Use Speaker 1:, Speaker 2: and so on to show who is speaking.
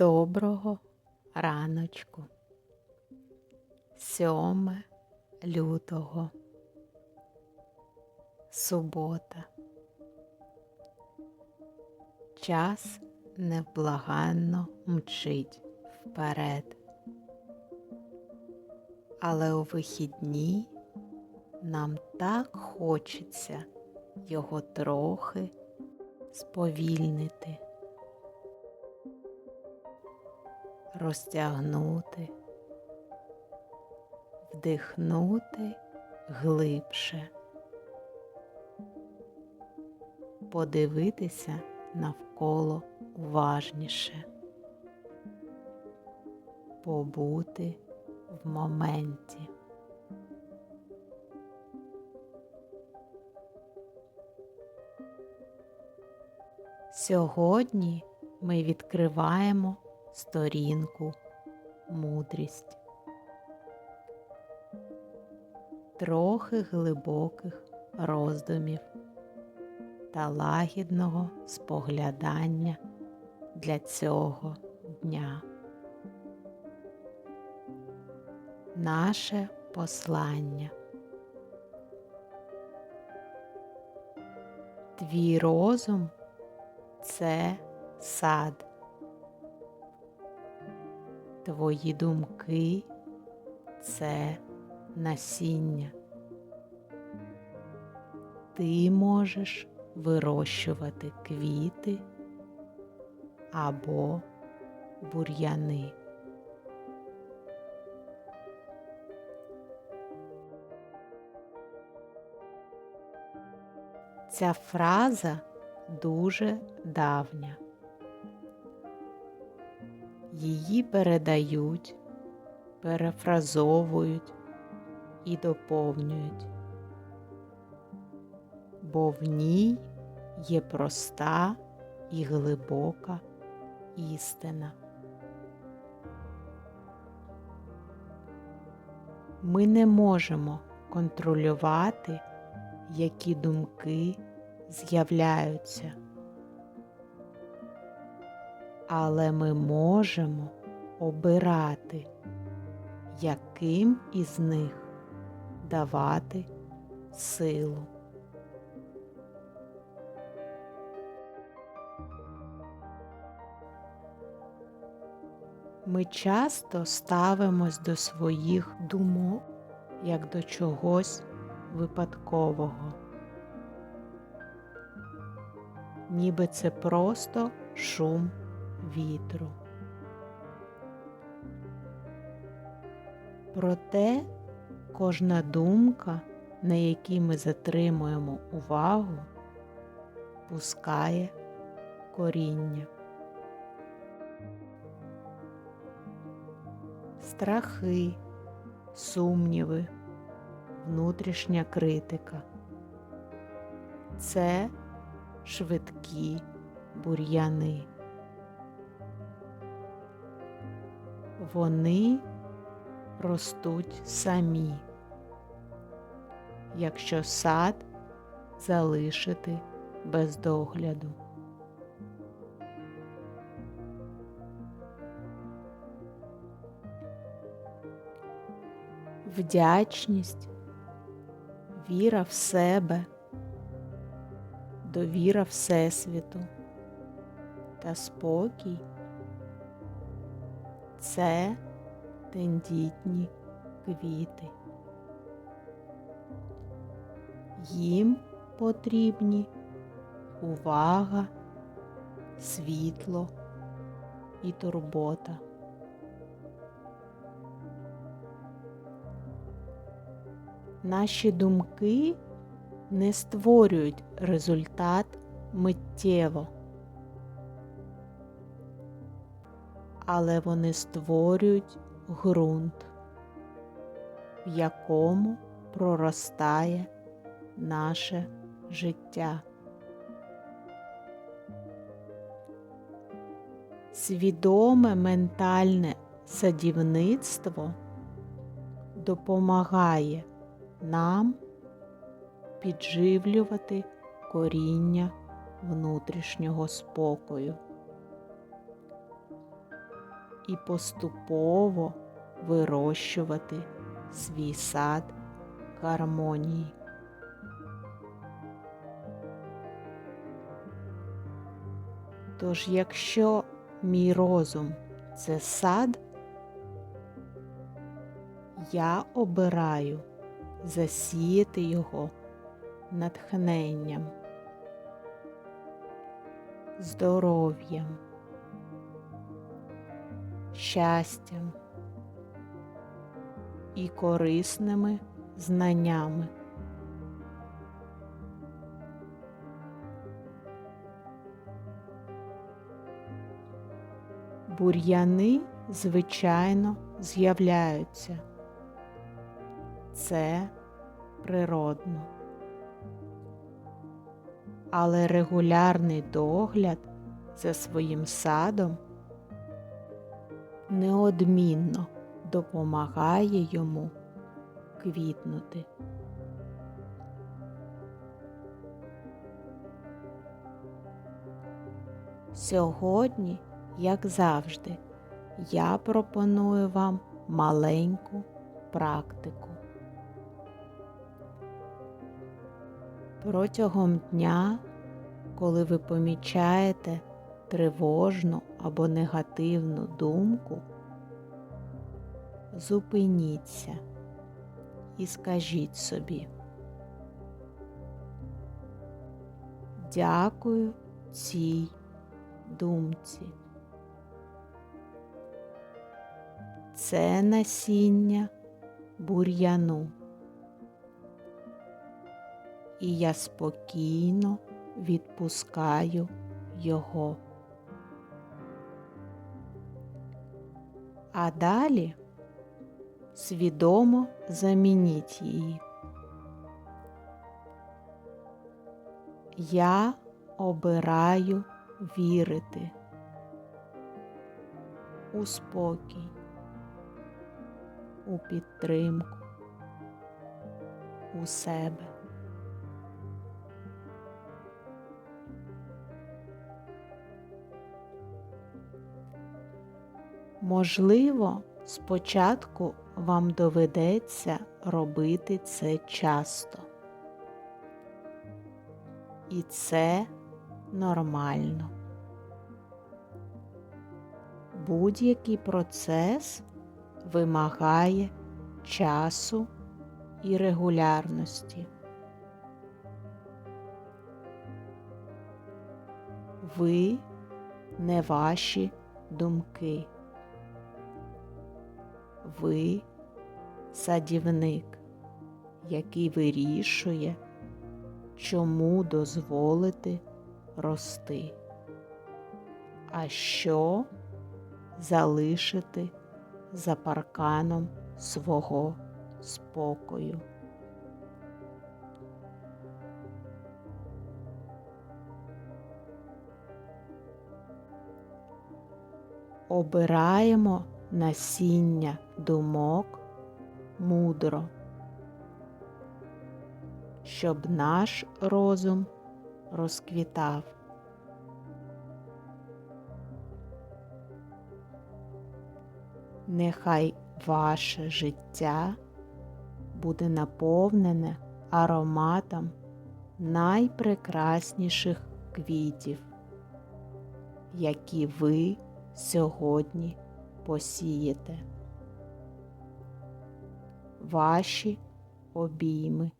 Speaker 1: Доброго раночку. 7 лютого. Субота. Час невблаганно мчить вперед. Але у вихідні нам так хочеться його трохи сповільнити. Розтягнути, вдихнути глибше, подивитися навколо уважніше, побути в моменті. Сьогодні ми відкриваємо сторінку мудрість, трохи глибоких роздумів та лагідного споглядання для цього дня. Наше послання. Твій розум це сад. Твої думки це насіння. Ти можеш вирощувати квіти або бур'яни. Ця фраза дуже давня. Її передають, перефразовують і доповнюють, бо в ній є проста і глибока істина. Ми не можемо контролювати, які думки з'являються але ми можемо обирати, яким із них давати силу. Ми часто ставимось до своїх думок як до чогось випадкового, ніби це просто шум вітру. Проте кожна думка, на якій ми затримуємо увагу, пускає коріння. Страхи, сумніви, внутрішня критика. Це швидкі бур'яни. Вони ростуть самі, якщо сад залишити без догляду. Вдячність, віра в себе, довіра Всесвіту та спокій це тендітні квіти. Їм потрібні увага, світло і турбота. Наші думки не створюють результат миттєво. Але вони створюють ґрунт, в якому проростає наше життя. Свідоме ментальне садівництво допомагає нам підживлювати коріння внутрішнього спокою і поступово вирощувати свій сад гармонії. Тож, якщо мій розум це сад, я обираю засіяти його натхненням, здоров'ям, щастям і корисними знаннями. Бур'яни, звичайно, з'являються. Це природно. Але регулярний догляд за своїм садом неодмінно допомагає йому квітнути. Сьогодні, як завжди, я пропоную вам маленьку практику. Протягом дня, коли ви помічаєте тривожну або негативну думку, зупиніться і скажіть собі. Дякую цій думці. Це насіння бур'яну. І я спокійно відпускаю його. А далі свідомо замініть її. Я обираю вірити у спокій, у підтримку, у себе. Можливо, спочатку вам доведеться робити це часто. І це нормально. Будь-який процес вимагає часу і регулярності. Ви не ваші думки. Ви садівник, який вирішує, чому дозволити рости, а що залишити за парканом свого спокою. Обираємо насіння думок мудро, щоб наш розум розквітав. Нехай ваше життя буде наповнене ароматом найпрекрасніших квітів, які ви сьогодні посієте. Ваші обійми.